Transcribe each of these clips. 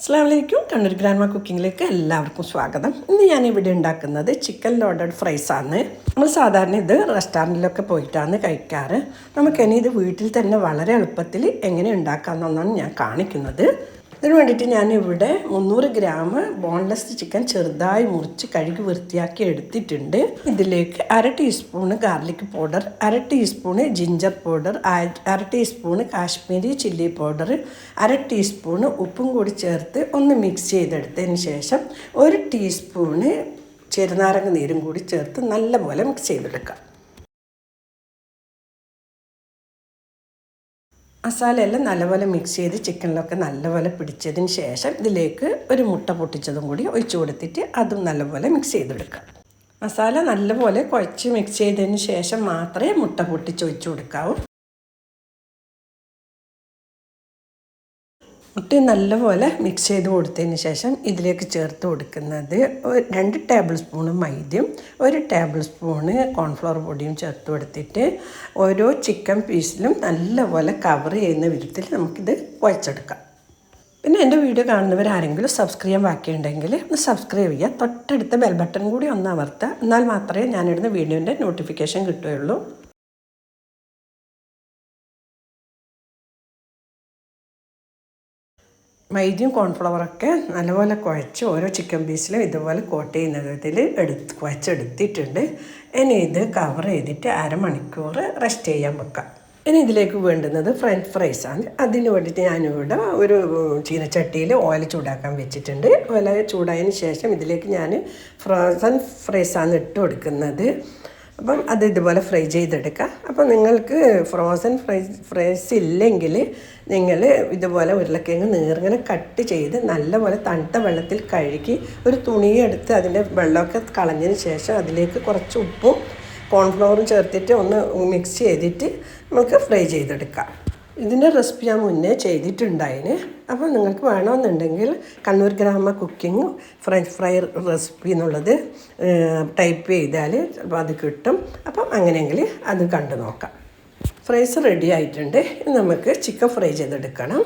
അസ്ലാമലൈക്കും Kannur grandma കുക്കിങ്ങിലേക്ക് എല്ലാവർക്കും സ്വാഗതം. ഇന്ന് ഞാൻ ഇവിടെ ഉണ്ടാക്കുന്നത് ചിക്കൻ ലോഡഡ് ഫ്രൈസ് ആണ് നമ്മൾ സാധാരണ ഇത് റെസ്റ്റോറന്റിലൊക്കെ പോയിട്ടാണ് കഴിക്കാറ്. നമുക്കിനി ഇത് വീട്ടിൽ തന്നെ വളരെ എളുപ്പത്തിൽ എങ്ങനെ ഉണ്ടാക്കാമെന്നാണ് ഞാൻ കാണിക്കുന്നത്. ഇതിന് വേണ്ടിയിട്ട് ഞാനിവിടെ മുന്നൂറ് ഗ്രാം ബോൺലെസ് ചിക്കൻ ചെറുതായി മുറിച്ച് കഴുകി വൃത്തിയാക്കി എടുത്തിട്ടുണ്ട്. ഇതിലേക്ക് അര ടീസ്പൂണ് ഗാർലിക് പൗഡർ അര ടീസ്പൂണ് ജിഞ്ചർ പൗഡർ അര ടീസ്പൂണ് കാശ്മീരി ചില്ലി പൗഡർ അര ടീസ്പൂണ് ഉപ്പും കൂടി ചേർത്ത് ഒന്ന് മിക്സ് ചെയ്തെടുത്തതിന് ശേഷം ഒരു ടീസ്പൂണ് ചെറുനാരങ്ങ നീരും കൂടി ചേർത്ത് നല്ലപോലെ മിക്സ് ചെയ്തെടുക്കാം. മസാലയെല്ലാം നല്ലപോലെ മിക്സ് ചെയ്ത് ചിക്കനിലൊക്കെ നല്ലപോലെ പിടിച്ചതിന് ശേഷം ഇതിലേക്ക് ഒരു മുട്ട പൊട്ടിച്ചതും കൂടി ഒഴിച്ചു കൊടുത്തിട്ട് അതും നല്ലപോലെ മിക്സ് ചെയ്തെടുക്കാം മസാല നല്ലപോലെ കുഴച്ച് മിക്സ് ചെയ്തതിന് ശേഷം മാത്രമേ മുട്ട പൊട്ടിച്ച് ഒഴിച്ചു കൊടുക്കാവൂ. മുട്ട നല്ലപോലെ മിക്സ് ചെയ്ത് കൊടുത്തതിന് ശേഷം ഇതിലേക്ക് ചേർത്ത് കൊടുക്കുന്നത് രണ്ട് ടേബിൾ സ്പൂണ് മൈദയും ഒരു ടേബിൾ സ്പൂണ് കോൺഫ്ലവർ പൊടിയും ചേർത്ത് കൊടുത്തിട്ട് ഓരോ ചിക്കൻ പീസിലും നല്ലപോലെ കവർ ചെയ്യുന്ന വിധത്തിൽ നമുക്കിത് കുഴച്ചെടുക്കാം. പിന്നെ എന്റെ വീഡിയോ കാണുന്നവർ ആരെങ്കിലും സബ്സ്ക്രൈബ് ചെയ്യാൻ ബാക്കിയുണ്ടെങ്കിൽ ഒന്ന് സബ്സ്ക്രൈബ് ചെയ്യുക. തൊട്ടടുത്ത ബെൽ ബട്ടൺ കൂടി ഒന്ന് അമർത്തുക. എന്നാൽ മാത്രമേ ഞാനിടുന്ന വീഡിയോന്റെ നോട്ടിഫിക്കേഷൻ കിട്ടുകയുള്ളൂ. മൈദയും കോൺഫ്ലവറൊക്കെ നല്ലപോലെ കുഴച്ച് ഓരോ ചിക്കൻ പീസിലും ഇതുപോലെ കോട്ട് ചെയ്യുന്ന വിധത്തിൽ എടുത്ത് കുഴച്ചെടുത്തിട്ടുണ്ട്. ഇനി ഇത് കവർ ചെയ്തിട്ട് അരമണിക്കൂർ റെസ്റ്റ് ചെയ്യാൻ വെക്കാം. ഇനി ഇതിലേക്ക് വേണ്ടുന്നത് ഫ്രഞ്ച് ഫ്രൈസ് ആണ്. അതിന് വേണ്ടിയിട്ട് ഞാനിവിടെ ഒരു ചീനച്ചട്ടിയിൽ ഓയിൽ ചൂടാക്കാൻ വെച്ചിട്ടുണ്ട്. ഓയിൽ ചൂടായതിന് ശേഷം ഇതിലേക്ക് ഞാൻ ഫ്രോസൺ ആണ് ഇട്ട് കൊടുക്കുന്നത്. അപ്പം അത് ഇതുപോലെ ഫ്രൈ ചെയ്തെടുക്കുക. അപ്പം നിങ്ങൾക്ക് ഫ്രോസൺ ഫ്രൈ ഫ്രൈസ് ഇല്ലെങ്കിൽ നിങ്ങൾ ഇതുപോലെ ഉരുളക്കിഴങ്ങ് നീർങ്ങനെ കട്ട് ചെയ്ത് നല്ലപോലെ തണുത്ത വെള്ളത്തിൽ കഴുകി ഒരു തുണിയെടുത്ത് അതിന്റെ വെള്ളമൊക്കെ കളഞ്ഞതിന് ശേഷം അതിലേക്ക് കുറച്ച് ഉപ്പും കോൺഫ്ലവറും ചേർത്തിട്ട് ഒന്ന് മിക്സ് ചെയ്തിട്ട് നമുക്ക് ഫ്രൈ ചെയ്തെടുക്കാം. ഇതിന്റെ റെസിപ്പി ഞാൻ മുന്നേ ചെയ്തിട്ടുണ്ടായിന്. അപ്പോൾ നിങ്ങൾക്ക് വേണമെന്നുണ്ടെങ്കിൽ Kannur Grama cooking french fry recipe എന്നുള്ളത് ടൈപ്പ് ചെയ്താൽ ചിലപ്പോൾ അത് കിട്ടും. അപ്പം അങ്ങനെയെങ്കിൽ അത് കണ്ടു നോക്കാം. ഫ്രൈസ് റെഡി ആയിട്ടുണ്ട്. നമുക്ക് ചിക്കൻ ഫ്രൈ ചെയ്തെടുക്കണം.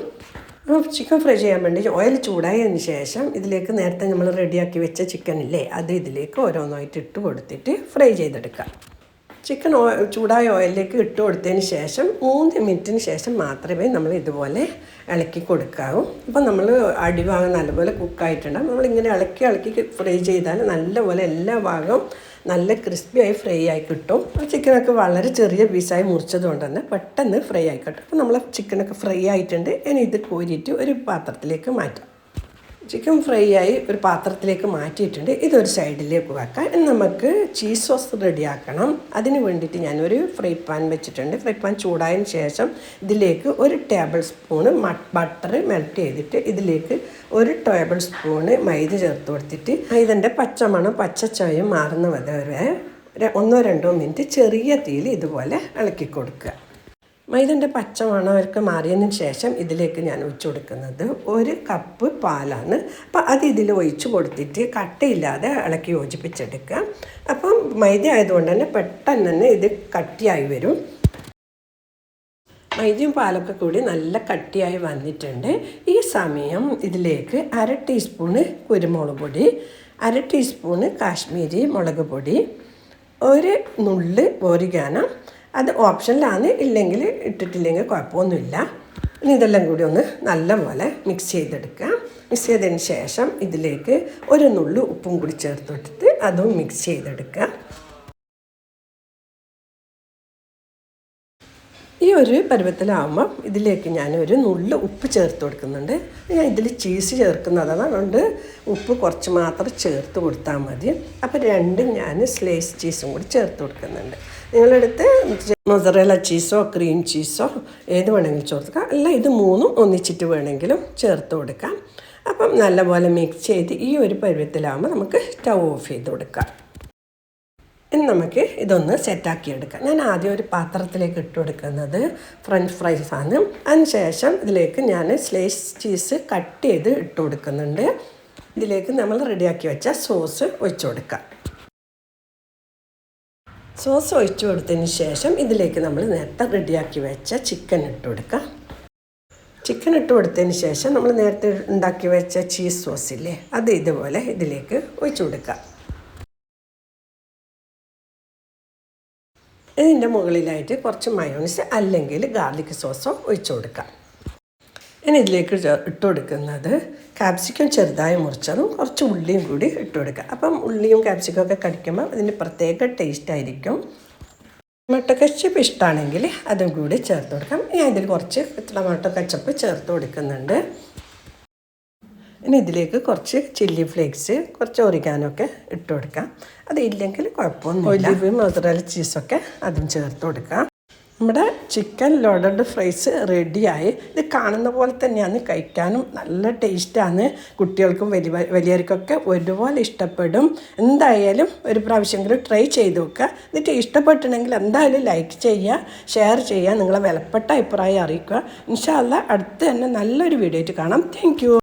അപ്പോൾ ചിക്കൻ ഫ്രൈ ചെയ്യാൻ വേണ്ടി ഓയിൽ ചൂടായതിന് ശേഷം ഇതിലേക്ക് നേരത്തെ നമ്മൾ റെഡിയാക്കി വെച്ച ചിക്കൻ ഇല്ലേ അത് ഇതിലേക്ക് ഓരോന്നായിട്ട് ഇട്ട് കൊടുത്തിട്ട് ഫ്രൈ ചെയ്തെടുക്കാം. ചിക്കൻ ചൂടായ ഓയിലിലേക്ക് ഇട്ട് കൊടുത്തതിന് ശേഷം മൂന്ന് മിനിറ്റിന് ശേഷം മാത്രമേ നമ്മൾ ഇതുപോലെ ഇളക്കി കൊടുക്കാവൂ. അപ്പോൾ നമ്മൾ അടിഭാഗം നല്ലപോലെ കുക്കായിട്ടുണ്ടാകും നമ്മളിങ്ങനെ ഇളക്കി ഇളക്കി ഫ്രൈ ചെയ്താൽ നല്ലപോലെ എല്ലാ ഭാഗവും നല്ല ക്രിസ്പിയായി ഫ്രൈ ആയി കിട്ടും. ചിക്കനൊക്കെ വളരെ ചെറിയ പീസായി മുറിച്ചത് കൊണ്ട് തന്നെ പെട്ടെന്ന് ഫ്രൈ ആയിക്കോട്ടെ കിട്ടും. അപ്പോൾ നമ്മളെ ചിക്കനൊക്കെ ഫ്രൈ ആയിട്ടുണ്ട്. ഇനി ഇത് കോരിയിട്ട് ഒരു പാത്രത്തിലേക്ക് മാറ്റാം. ചിക്കൻ ഫ്രൈ ആയി ഒരു പാത്രത്തിലേക്ക് മാറ്റിയിട്ടുണ്ട്. ഇതൊരു സൈഡിലേക്ക് വെക്കാം. ഇനി നമുക്ക് ചീസ് സോസ് റെഡിയാക്കണം. അതിന് വേണ്ടിയിട്ട് ഞാനൊരു ഫ്രൈ പാൻ വെച്ചിട്ടുണ്ട്. ഫ്രൈ പാൻ ചൂടായതിന് ശേഷം ഇതിലേക്ക് ഒരു ടേബിൾ സ്പൂണ് ബട്ടർ മെൽറ്റ് ചെയ്തിട്ട് ഇതിലേക്ക് ഒരു ടേബിൾ സ്പൂണ് മൈദ ചേർത്ത് കൊടുത്തിട്ട് മൈദന്റെ പച്ചമണം പച്ചച്ചായം മാറുന്ന വരെ ഒന്നോ രണ്ടോ മിനിറ്റ് ചെറിയ തീയിൽ ഇതുപോലെ ഇളക്കി കൊടുക്കുക. മൈദന്റെ പച്ച അവർക്ക് മാറിയതിന് ശേഷം ഇതിലേക്ക് ഞാൻ ഒഴിച്ചു കൊടുക്കുന്നത് ഒരു കപ്പ് പാലാണ്. അപ്പം അത് ഇതിൽ ഒഴിച്ചു കൊടുത്തിട്ട് കട്ടയില്ലാതെ ഇളക്കി യോജിപ്പിച്ചെടുക്കുക. അപ്പം മൈദ ആയതുകൊണ്ട് തന്നെ പെട്ടെന്ന് തന്നെ ഇത് കട്ടിയായി വരും. മൈദയും പാലൊക്കെ കൂടി നല്ല കട്ടിയായി വന്നിട്ടുണ്ട്. ഈ സമയം ഇതിലേക്ക് അര ടീസ്പൂണ് കുരുമുളക് പൊടി അര ടീസ്പൂണ് കാശ്മീരി മുളക് പൊടി ഒരു നുള്ള് ഓരിഗാനം അത് ഓപ്ഷനിലാണ്. ഇല്ലെങ്കിൽ ഇട്ടിട്ടില്ലെങ്കിൽ കുഴപ്പമൊന്നുമില്ല. ഇനി ഇതെല്ലാം കൂടി ഒന്ന് നല്ലപോലെ മിക്സ് ചെയ്തെടുക്കുക. മിക്സ് ചെയ്തതിന് ശേഷം ഇതിലേക്ക് ഒരു നുള്ളു ഉപ്പും കൂടി ചേർത്തിട്ടിട്ട് അതും മിക്സ് ചെയ്തെടുക്കുക. ഈ ഒരു പരുവത്തിലാവുമ്പം ഇതിലേക്ക് ഞാൻ ഒരു നുള്ളു ഉപ്പ് ചേർത്ത് കൊടുക്കുന്നുണ്ട്. ഞാൻ ഇതിൽ ചീസ് ചേർക്കുന്നതാണ് അതുകൊണ്ട് ഉപ്പ് കുറച്ച് മാത്രം ചേർത്ത് കൊടുത്താൽ മതി. അപ്പോൾ രണ്ടും ഞാൻ സ്ലൈസ് ചീസും കൂടി ചേർത്ത് കൊടുക്കുന്നുണ്ട്. നിങ്ങളെടുത്ത് മൊസറേല ചീസോ ക്രീം ചീസോ ഏത് വേണമെങ്കിലും ചേർക്കാം അല്ല ഇത് മൂന്നും ഒന്നിച്ചിട്ട് വേണമെങ്കിലും ചേർത്ത് കൊടുക്കാം. അപ്പം നല്ലപോലെ മിക്സ് ചെയ്ത് ഈ ഒരു പരുവത്തിലാകുമ്പോൾ നമുക്ക് സ്റ്റൗ ഓഫ് ചെയ്ത് കൊടുക്കാം. ഇനി നമുക്ക് ഇതൊന്ന് സെറ്റാക്കി എടുക്കാം. ഞാൻ ആദ്യം ഒരു പാത്രത്തിലേക്ക് ഇട്ട് കൊടുക്കുന്നത് ഫ്രഞ്ച് ഫ്രൈസ് ആണ്. അതിനുശേഷം ഇതിലേക്ക് ഞാൻ സ്ലൈസ് ചീസ് കട്ട് ചെയ്ത് ഇട്ട് കൊടുക്കുന്നുണ്ട്. ഇതിലേക്ക് നമ്മൾ റെഡിയാക്കി വെച്ച സോസ് ഒഴിച്ചു കൊടുക്കാം. സോസ് ഒഴിച്ചു കൊടുത്തതിന് ശേഷം ഇതിലേക്ക് നമ്മൾ നേരത്തെ റെഡിയാക്കി വെച്ച ചിക്കൻ ഇട്ട് കൊടുക്കാം. ചിക്കൻ ഇട്ട് കൊടുത്തതിന് ശേഷം നമ്മൾ നേരത്തെ ഉണ്ടാക്കി വെച്ച ചീസ് സോസ് ഇല്ലേ അത് ഇതുപോലെ ഇതിലേക്ക് ഒഴിച്ചു കൊടുക്കുക ഇതിന്റെ മുകളിലായിട്ട് കുറച്ച് മയോണീസ് അല്ലെങ്കിൽ ഗാർലിക് സോസോ ഒഴിച്ചു കൊടുക്കാം. ഇനി ഇതിലേക്ക് ഇട്ട് കൊടുക്കുന്നത് കാപ്സിക്കം ചെറുതായി മുറിച്ചതും കുറച്ച് ഉള്ളിയും കൂടി ഇട്ട് കൊടുക്കുക അപ്പം ഉള്ളിയും കാപ്സിക്കം ഒക്കെ കടിക്കുമ്പോൾ അതിന് പ്രത്യേക ടേസ്റ്റ് ആയിരിക്കും. ടൊമാറ്റോ കച്ചപ്പ് ഇഷ്ടമാണെങ്കിൽ അതും കൂടി ചേർത്ത് കൊടുക്കാം. ഞാൻ ഇതിൽ കുറച്ച് ടൊമാറ്റോ കച്ചപ്പ് ചേർത്ത് കൊടുക്കുന്നുണ്ട്. ഇനി ഇതിലേക്ക് കുറച്ച് ചില്ലി ഫ്ലേക്സ് കുറച്ച് ഒറിഗാനോ ഒക്കെ ഇട്ട് കൊടുക്കാം. അത് ഇല്ലെങ്കിൽ കുഴപ്പമൊന്നുമില്ല ഒലിവ് മധുരല ചീസൊക്കെ അതും ചേർത്ത് കൊടുക്കാം. നമ്മുടെ ചിക്കൻ ലോഡഡ് ഫ്രൈസ് റെഡിയായി ഇത് കാണുന്ന പോലെ തന്നെയാണ് കഴിക്കാനും നല്ല ടേസ്റ്റാണ് കുട്ടികൾക്കും വലിയ വലിയവർക്കൊക്കെ ഒരുപോലെ ഇഷ്ടപ്പെടും. എന്തായാലും ഒരു പ്രാവശ്യമെങ്കിലും ട്രൈ ചെയ്ത് നോക്കുക. എന്നിട്ട് ഇഷ്ടപ്പെട്ടിട്ടുണ്ടെങ്കിൽ എന്തായാലും ലൈക്ക് ചെയ്യുക ഷെയർ ചെയ്യുക നിങ്ങളെ വിലപ്പെട്ട അഭിപ്രായം അറിയിക്കുക. ഇൻഷാല്ല അടുത്ത് തന്നെ നല്ലൊരു വീഡിയോ ആയിട്ട് കാണാം. താങ്ക്